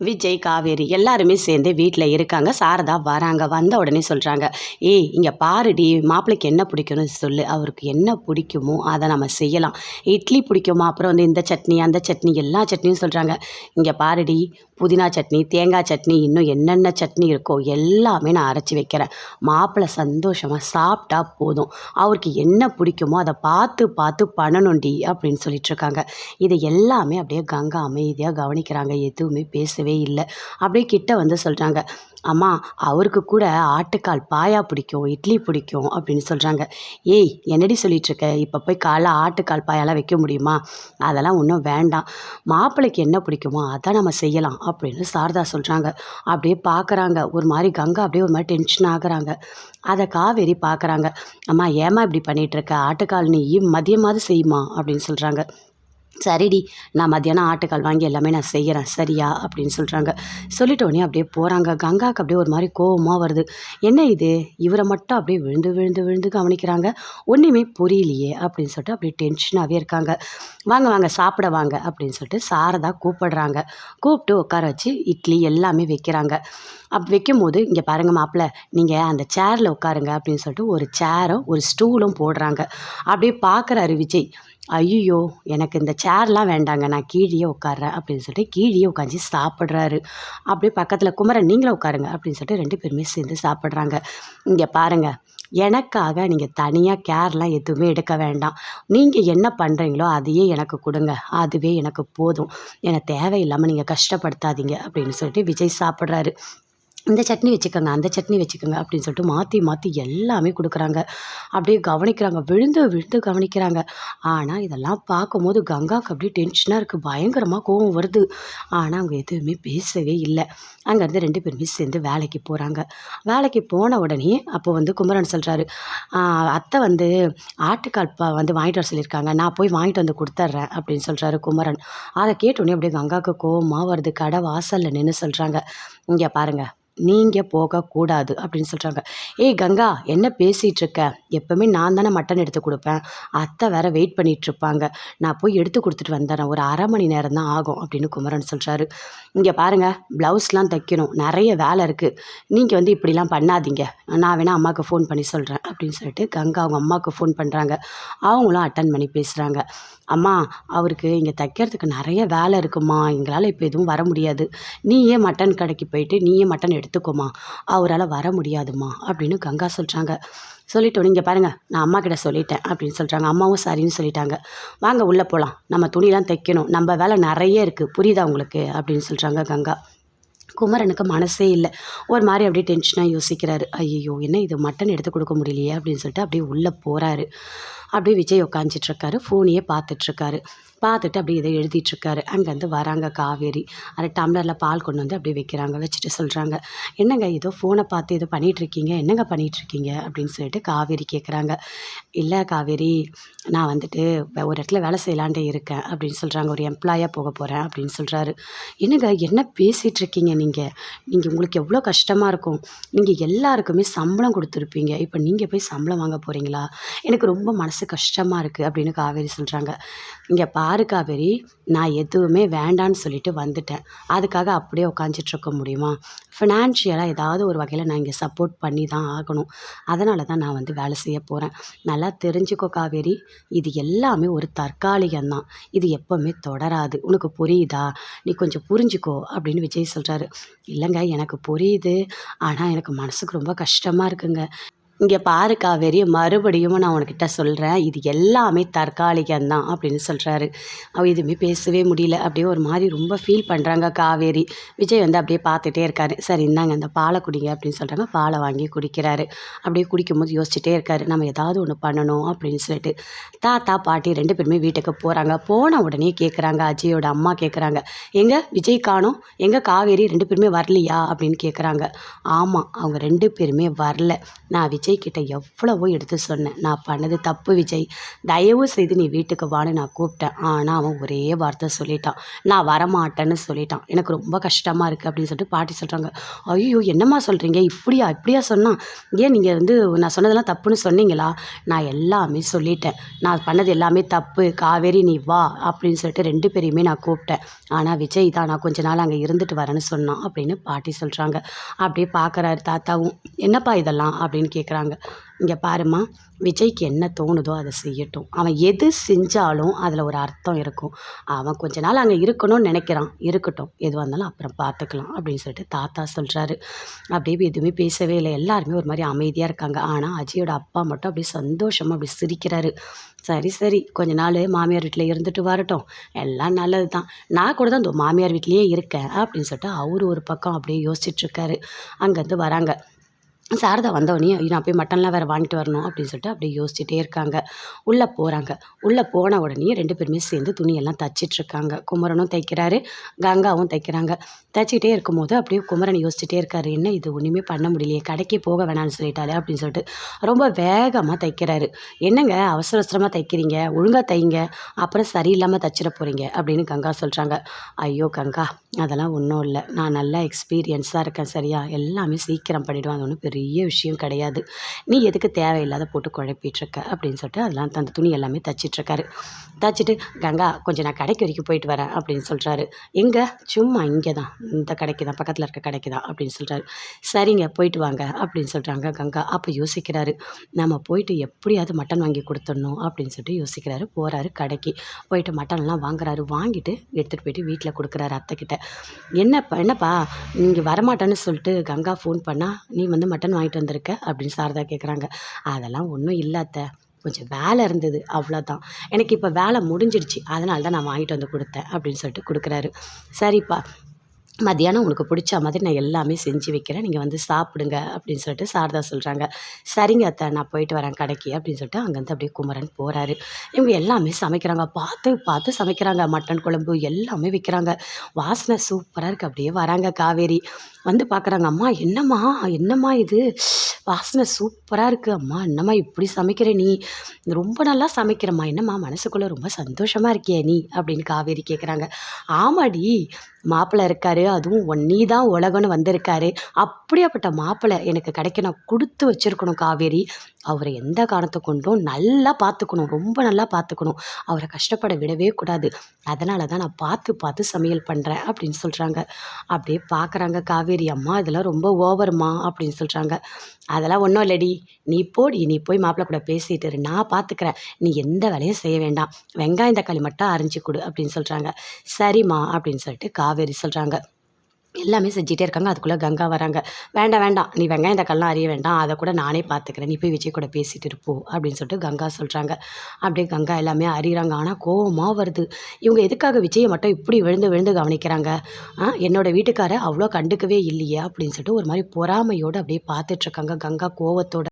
விஜய் காவேரி எல்லாருமே சேர்ந்து வீட்டில் இருக்காங்க. சாரதா வராங்க. வந்த உடனே சொல்கிறாங்க ஏய் இங்கே பாருடி மாப்பிள்ளைக்கு என்ன பிடிக்கும்னு சொல்லு. அவருக்கு என்ன பிடிக்குமோ அதை நம்ம செய்யலாம். இட்லி பிடிக்குமா? அப்புறம் வந்து இந்த சட்னி அந்த சட்னி எல்லா சட்னியும் சொல்கிறாங்க இங்கே பாருடி புதினா சட்னி தேங்காய் சட்னி இன்னும் என்னென்ன சட்னி இருக்கோ எல்லாமே நான் அரைச்சி வைக்கிறேன். மாப்பிள்ளை சந்தோஷமாக சாப்பிட்டா போதும். அவருக்கு என்ன பிடிக்குமோ அதை பார்த்து பார்த்து பண்ணணும்டி அப்படின்னு சொல்லிட்டு இருக்காங்க. இது எல்லாமே அப்படியே கங்கா அமைதியாக கவனிக்கிறாங்க. எதுவுமே பேசவே இல்லை. அப்படியே கிட்ட வந்து சொல்கிறாங்க அம்மா அவருக்கு கூட ஆட்டுக்கால் பாயா பிடிக்கும் இட்லி பிடிக்கும் அப்படின்னு சொல்கிறாங்க ஏய் என்னடி சொல்லிகிட்ருக்க இப்போ போய் காலைல ஆட்டுக்கால் பாயாலாம் வைக்க முடியுமா? அதெல்லாம் ஒன்றும் வேண்டாம். மாப்பிள்ளைக்கு என்ன பிடிக்குமோ அதான் நம்ம செய்யலாம் அப்படின்னு சாரதா சொல்கிறாங்க அப்படியே பார்க்குறாங்க ஒரு மாதிரி கங்கா அப்படியே ஒரு மாதிரி டென்ஷன் ஆகுறாங்க. அதை காவேரி பார்க்குறாங்க அம்மா ஏம்மா இப்படி பண்ணிகிட்டு இருக்க? ஆட்டுக்கால் நீ மதியமாவது செய்யுமா அப்படின்னு சொல்கிறாங்க சரிடி நான் மத்தியானம் ஆட்டுக்கால் வாங்கி எல்லாமே நான் செய்கிறேன் சரியா? அப்படின்னு சொல்கிறாங்க சொல்லிட்டோடனே அப்படியே போகிறாங்க கங்காவுக்கு அப்படியே ஒரு மாதிரி கோபமாக வருது. என்ன இது? இவரை மட்டும் அப்படியே விழுந்து விழுந்து விழுந்து கவனிக்கிறாங்க. ஒன்றுமே புரியலையே அப்படின்னு சொல்லிட்டு அப்படியே டென்ஷனாகவே இருக்காங்க. வாங்க வாங்க சாப்பிட வாங்க அப்படின்னு சொல்லிட்டு சாரதா கூப்பிடுறாங்க. கூப்பிட்டு உட்கார வச்சு இட்லி எல்லாமே வைக்கிறாங்க. அப்போ வைக்கும் போது இங்கே பாருங்க மாப்பிள்ள நீங்கள் அந்த சேரில் உட்காருங்க. அப்படின்னு சொல்லிட்டு ஒரு சேரும் ஒரு ஸ்டூலும் போடுறாங்க. அப்படியே பார்க்குறாரு விஜய். ஐயோ எனக்கு இந்த சேர்லாம் வேண்டாங்க நான் கீழேயே உட்காறேன் அப்படின்னு சொல்லிட்டு கீழேயே உட்காந்து சாப்பிட்றாரு. அப்படியே பக்கத்தில் குமரன் நீங்களும் உட்காருங்க அப்படின்னு சொல்லிட்டு ரெண்டு பேருமே சேர்ந்து சாப்பிட்றாங்க. இங்கே பாருங்கள் எனக்காக நீங்கள் தனியாக கேர்லாம் எதுவுமே எடுக்க வேண்டாம். நீங்கள் என்ன பண்ணுறீங்களோ அதையே எனக்கு கொடுங்க அதுவே எனக்கு போதும். எனக்கு தேவையில்லாமல் நீங்கள் கஷ்டப்படுத்தாதீங்க அப்படின்னு சொல்லிட்டு விஜய் சாப்பிட்றாரு. இந்த சட்னி வச்சுக்கோங்க அந்த சட்னி வச்சுக்கோங்க அப்படின்னு சொல்லிட்டு மாற்றி மாற்றி எல்லாமே கொடுக்குறாங்க. அப்படியே கவனிக்கிறாங்க விழுந்து விழுந்து கவனிக்கிறாங்க. ஆனால் இதெல்லாம் பார்க்கும்போது கங்காவுக்கு அப்படியே டென்ஷனாக இருக்குது பயங்கரமாக கோவம் வருது. ஆனால் அவங்க எதுவுமே பேசவே இல்லை. அங்கேருந்து ரெண்டு பேருமே சேர்ந்து வேலைக்கு போகிறாங்க வேலைக்கு போன உடனே அப்போ வந்து குமரன் சொல்கிறாரு அத்தை வந்து ஆட்டுக்கால் ப வந்து வாங்கிட்டு வர சொல்லியிருக்காங்க. நான் போய் வாங்கிட்டு வந்து கொடுத்துட்றேன் அப்படின்னு சொல்கிறாரு குமரன். அதை கேட்டோடனே அப்படியே கங்காவுக்கு கோவமாக வருது கடை வாசலில் நின்று சொல்கிறாங்க இங்கே பாருங்கள் நீங்கள் போகக்கூடாது அப்படின்னு சொல்கிறாங்க ஏய் கங்கா என்ன பேசிகிட்டு இருக்க? எப்போவுமே நான் தானே மட்டன் எடுத்து கொடுப்பேன். அத்தை வேற வெயிட் பண்ணிகிட்ருப்பாங்க நான் போய் எடுத்து கொடுத்துட்டு வந்துடுறேன் ஒரு அரை மணி நேரம் தான் ஆகும் அப்படின்னு குமரன் சொல்கிறாரு இங்கே பாருங்கள் ப்ளவுஸ்லாம் தைக்கணும். நிறைய வேலை இருக்குது நீங்கள் வந்து இப்படிலாம் பண்ணாதீங்க. நான் வேணால் அம்மாவுக்கு ஃபோன் பண்ணி சொல்கிறேன் அப்படின்னு சொல்லிட்டு கங்கா அவங்க அம்மாவுக்கு ஃபோன் பண்ணுறாங்க அவங்களும் அட்டன் பண்ணி பேசுகிறாங்க அம்மா அவருக்கு இங்கே தைக்கிறதுக்கு நிறைய வேலை இருக்குமா? எங்களால் இப்போ எதுவும் வர முடியாது. நீயே மட்டன் கடைக்கு போயிட்டு நீயே மட்டன் எடுத்துக்கோமா. அவரால் வர முடியாதுமா? அப்படின்னு கங்கா சொல்கிறாங்க சொல்லிட்டோம் நீங்கள் பாருங்கள் நான் அம்மா கிட்ட சொல்லிட்டேன் அப்படின்னு சொல்கிறாங்க அம்மாவும் சரின்னு சொல்லிட்டாங்க. வாங்க உள்ளே போகலாம் நம்ம துணிலாம் தைக்கணும். நம்ம வேலை நிறைய இருக்குது புரியுதா உங்களுக்கு? அப்படின்னு சொல்கிறாங்க கங்கா. குமரனுக்கு மனசே இல்லை. ஒரு மாதிரி அப்படியே டென்ஷனாக யோசிக்கிறாரு. ஐயோ என்ன இது மட்டன் எடுத்து கொடுக்க முடியலையே அப்படின்னு சொல்லிட்டு அப்படியே உள்ளே போகிறாரு அப்படியே விஜய் உட்காந்துட்ருக்காரு ஃபோனையே பார்த்துட்ருக்காரு பார்த்துட்டு அப்படியே இதை எழுதிட்டுருக்காரு. அங்கேருந்து வராங்க காவேரி. அதை டம்ளரில் பால் கொண்டு வந்து அப்படியே வைக்கிறாங்க வச்சுட்டு சொல்கிறாங்க என்னங்க ஏதோ ஃபோனை பார்த்து ஏதோ பண்ணிகிட்ருக்கீங்க என்னங்க பண்ணிகிட்ருக்கீங்க அப்படின்னு சொல்லிட்டு காவேரி கேட்குறாங்க இல்லை காவேரி நான் வந்துட்டு ஒரு இடத்துல வேலை செய்யலான்ட்டு இருக்கேன். அப்படின்னு சொல்கிறாங்க ஒரு எம்ப்ளாயாக போக போகிறேன் அப்படின்னு சொல்கிறாரு என்னங்க என்ன பேசிகிட்ருக்கீங்க நீங்கள் நீங்கள் உங்களுக்கு எவ்வளோ கஷ்டமாக இருக்கும்? நீங்கள் எல்லாருக்குமே சம்பளம் கொடுத்துருப்பீங்க. இப்போ நீங்கள் போய் சம்பளம் வாங்க போகிறீங்களா எனக்கு ரொம்ப மனசு கஷ்டமாக இருக்குது அப்படின்னு காவேரி சொல்கிறாங்க இங்கே பாரு காவேரி நான் எதுவுமே வேண்டான்னு சொல்லிட்டு வந்துட்டேன். அதுக்காக அப்படியே உட்காந்துட்ருக்க முடியுமா? ஃபினான்ஷியலாக ஏதாவது ஒரு வகையில் நான் இங்கே சப்போர்ட் பண்ணி தான் ஆகணும். அதனால தான் நான் வந்து வேலை செய்ய போகிறேன் நல்லா தெரிஞ்சுக்கோ காவேரி இது எல்லாமே ஒரு தற்காலிகம்தான். இது எப்போவுமே தொடராது. உனக்கு புரியுதா? நீ கொஞ்சம் புரிஞ்சுக்கோ அப்படின்னு விஜய் சொல்கிறாரு இல்லைங்க எனக்கு புரியுது. ஆனால் எனக்கு மனசுக்கு ரொம்ப கஷ்டமாக இருக்குங்க. இங்கே பாரு காவேரி மறுபடியும் நான் உனக்கிட்ட சொல்கிறேன் இது எல்லாமே தற்காலிகம்தான் அப்படின்னு சொல்கிறாரு அவ எதுவுமே பேசவே முடியல. அப்படியே ஒரு மாதிரி ரொம்ப ஃபீல் பண்ணுறாங்க காவேரி. விஜய் வந்து அப்படியே பார்த்துட்டே இருக்காரு. சரி இந்தாங்க இந்த பாலை குடிங்க அப்படின்னு சொல்கிறாங்க பாலை வாங்கி குடிக்கிறாரு. அப்படியே குடிக்கும்போது யோசிச்சுட்டே இருக்காரு. நம்ம ஏதாவது ஒன்று பண்ணணும் அப்படின்னு சொல்லிட்டு. தாத்தா பாட்டி ரெண்டு பேருமே வீட்டுக்கு போகிறாங்க போன உடனே கேட்குறாங்க அஜயோட அம்மா கேட்குறாங்க எங்கே? விஜய் காணும். எங்கே காவேரி ரெண்டு பேருமே வரலையா? அப்படின்னு கேட்குறாங்க ஆமாம் அவங்க ரெண்டு பேருமே வரல. நான் விஜய் விஜய் கிட்ட எவ்வளவோ எடுத்து சொன்னேன். நான் பண்ணது தப்பு விஜய். தயவு செய்து நீ வீட்டுக்கு வான்னு நான் கூப்பிட்டேன். ஆனால் அவன் ஒரே வார்த்தை சொல்லிட்டான். நான் வரமாட்டேன்னு சொல்லிட்டான். எனக்கு ரொம்ப கஷ்டமாக இருக்குது அப்படின்னு சொல்லிட்டு பாட்டி சொல்கிறாங்க ஐயோ என்னம்மா சொல்கிறீங்க இப்படியா இப்படியா சொன்னான் ஏன் நீங்கள் வந்து நான் சொன்னதெல்லாம் தப்புன்னு சொன்னீங்களா? நான் எல்லாமே சொல்லிட்டேன். நான் பண்ணது எல்லாமே தப்பு. காவேரி நீ வா அப்படின்னு சொல்லிட்டு ரெண்டு பேரையுமே நான் கூப்பிட்டேன். ஆனால் விஜய் தான் நான் கொஞ்ச நாள் அங்கே இருந்துட்டு வரேன்னு சொன்னான் அப்படின்னு பாட்டி சொல்கிறாங்க அப்படியே பார்க்குறாரு தாத்தாவும். என்னப்பா இதெல்லாம்? அப்படின்னு கேட்குறாங்க இங்கே பாரும்மா விஜய்க்கு என்ன தோணுதோ அதை செய்யட்டும். அவன் எது செஞ்சாலும் அதில் ஒரு அர்த்தம் இருக்கும். அவன் கொஞ்ச நாள் அங்கே இருக்கணும்னு நினைக்கிறான். இருக்கட்டும் எதுவாக இருந்தாலும் அப்புறம் பார்த்துக்கலாம் அப்படின்னு சொல்லிட்டு தாத்தா சொல்கிறாரு அப்படியே எதுவுமே பேசவே இல்லை. எல்லாருமே ஒரு மாதிரி அமைதியாக இருக்காங்க. ஆனால் அஜயோட அப்பா மட்டும் அப்படியே சந்தோஷமாக அப்படி சிரிக்கிறாரு. சரி சரி கொஞ்ச நாள் மாமியார் வீட்டில் இருந்துட்டு வரட்டும். எல்லாம் நல்லது தான் நான் கூட தான் இந்த மாமியார் வீட்லேயே இருக்கேன் அப்படின்னு சொல்லிட்டு அவர் ஒரு பக்கம் அப்படியே யோசிச்சுட்ருக்காரு அங்கேருந்து வராங்க. சாரதா வந்தோடனே ஐயோ நான் போய் மட்டன்லாம் வேறு வாங்கிட்டு வரணும் அப்படின்னு சொல்லிட்டு அப்படியே யோசிச்சுட்டே இருக்காங்க. உள்ளே போகிறாங்க உள்ளே போன உடனே ரெண்டு பேருமே சேர்ந்து துணியெல்லாம் தைச்சிட்ருக்காங்க. குமரனும் தைக்கிறாரு கங்காவும் தைக்கிறாங்க. தைச்சிக்கிட்டே இருக்கும்போது அப்படியே குமரன் யோசிச்சுட்டே இருக்காரு என்ன இது? ஒன்றுமே பண்ண முடியலையே. கடைக்கு போக வேணாம்னு சொல்லிட்டாரு அப்படின்னு சொல்லிட்டு ரொம்ப வேகமாக தைக்கிறாரு. என்னங்க? அவசர அவசரமாக தைக்கிறீங்க? ஒழுங்காக தைங்க. அப்புறம் சரியில்லாமல் தைச்சிட போகிறீங்க அப்படின்னு கங்கா சொல்கிறாங்க ஐயோ கங்கா அதெல்லாம் ஒன்றும் இல்லை. நான் நல்லா எக்ஸ்பீரியன்ஸாக இருக்கேன் சரியா? எல்லாமே சீக்கிரம் பண்ணிவிடுவேன் அது ஒன்றும் பெரிய பெரிய விஷயம் கிடையாது. நீ எதுக்கு தேவையில்லாத போட்டு குழப்பிட்டுருக்க? அப்படின்னு சொல்லிட்டு அதெல்லாம் அந்த துணி எல்லாமே தச்சிட்ருக்காரு தச்சுட்டு கங்கா கொஞ்சம் நான் கடைக்கு வரைக்கும் போயிட்டு வரேன் அப்படின்னு சொல்கிறாரு எங்கே? சும்மா இங்கே தான் இந்த கடைக்கு தான் பக்கத்தில் இருக்க கடைக்கு தான் அப்படின்னு சொல்கிறாரு சரிங்க போயிட்டு வாங்க அப்படின்னு சொல்கிறாங்க கங்கா. அப்போ யோசிக்கிறாரு நம்ம போயிட்டு எப்படியாவது மட்டன் வாங்கி கொடுத்துடணும் அப்படின்னு சொல்லிட்டு யோசிக்கிறாரு. போகிறாரு கடைக்கு. போயிட்டு மட்டன்லாம் வாங்குறாரு. வாங்கிட்டு எடுத்துகிட்டு போயிட்டு வீட்டில் கொடுக்குறாரு அத்தைக்கிட்ட என்னப்பா என்னப்பா? இங்கே வரமாட்டேன்னு சொல்லிட்டு கங்கா ஃபோன் பண்ணால் நீ வந்து மட்டன் வாங்கிட்டு வந்திருக்க? அப்படின்னு சாரதா கேட்குறாங்க அதெல்லாம் ஒன்றும் இல்லாத்த கொஞ்சம் வேலை இருந்தது. அவ்வளோதான் எனக்கு இப்போ வேலை முடிஞ்சிடுச்சு. அதனால தான் நான் வாங்கிட்டு வந்து கொடுத்தேன். அப்படின்னு சொல்லிட்டு கொடுக்குறாரு. சரிப்பா. மத்தியானம் உங்களுக்கு பிடிச்ச மாதிரி நான் எல்லாமே செஞ்சு வைக்கிறேன். நீங்கள் வந்து சாப்பிடுங்க அப்படின்னு சொல்லிட்டு சாரதா சொல்கிறாங்க சரிங்க அத்தை நான் போயிட்டு வரேன் கடைக்கு அப்படின்னு சொல்லிட்டு அங்கேருந்து அப்படியே குமரன் போகிறாரு இவங்க எல்லாமே சமைக்கிறாங்க. பார்த்து பார்த்து சமைக்கிறாங்க. மட்டன் குழம்பு எல்லாமே வைக்கிறாங்க. வாசனை சூப்பராக இருக்குது அப்படியே வராங்க காவேரி. வந்து பார்க்குறாங்க அம்மா என்னம்மா? என்னம்மா இது? வாசனை சூப்பராக இருக்குது அம்மா என்னம்மா இப்படி சமைக்கிற நீ? ரொம்ப நல்லா சமைக்கிறம்மா. என்னம்மா மனசுக்குள்ளே ரொம்ப சந்தோஷமாக இருக்கியே நீ? அப்படின்னு காவேரி கேட்குறாங்க ஆமாடி மாப்பிள்ளை இருக்காரு. அதுவும் ஒன் நீ தான் உலகம்னு வந்திருக்காரு. அப்படியாப்பட்ட மாப்பிள்ளை எனக்கு கிடைக்கணும் கொடுத்து வச்சிருக்கணும் காவேரி. அவரை எந்த காரணத்தை கொண்டும் நல்லா பார்த்துக்கணும் ரொம்ப நல்லா பார்த்துக்கணும். அவரை கஷ்டப்பட விடவே கூடாது. அதனால தான் நான் பார்த்து பார்த்து சமையல் பண்ணுறேன் அப்படின்னு சொல்கிறாங்க அப்படியே பார்க்குறாங்க காவேரி அம்மா இதெல்லாம் ரொம்ப ஓவர்மா அப்படின்னு சொல்கிறாங்க அதெல்லாம் ஒன்றும் இல்லடி. நீ போடி நீ போய் மாப்பிள்ளை கூட பேசிட்டு இரு. நான் பார்த்துக்கிறேன் நீ எந்த வேலையும் செய்ய வேண்டாம். வெங்காயம் தக்காளி மட்டும் அரிஞ்சு கொடு அப்படின்னு சொல்கிறாங்க சரிம்மா அப்படின்னு சொல்லிட்டு காவேரி சொல்கிறாங்க எல்லாமே செஞ்சிகிட்டே இருக்காங்க. அதுக்குள்ளே கங்கா வராங்க. வேண்டாம் வேண்டாம். நீ வெங்காயம் தக்காளிலாம் அறிய வேண்டாம். அதை கூட நானே பார்த்துக்கிறேன் நீ போய் விஜய் கூட பேசிகிட்டு இருப்போ. அப்படின்னு சொல்லிட்டு கங்கா சொல்கிறாங்க அப்படியே கங்கா எல்லாமே அறிகிறாங்க ஆனால் கோவமாக வருது. இவங்க எதுக்காக விஜயை மட்டும் இப்படி விழுந்து விழுந்து கவனிக்கிறாங்க? ஆ என்னோட வீட்டுக்கார அவ்வளோ கண்டுக்கவே இல்லையே அப்படின்னு சொல்லிட்டு ஒரு மாதிரி பொறாமையோடு அப்படியே பார்த்துட்ருக்காங்க கங்கா கோவத்தோட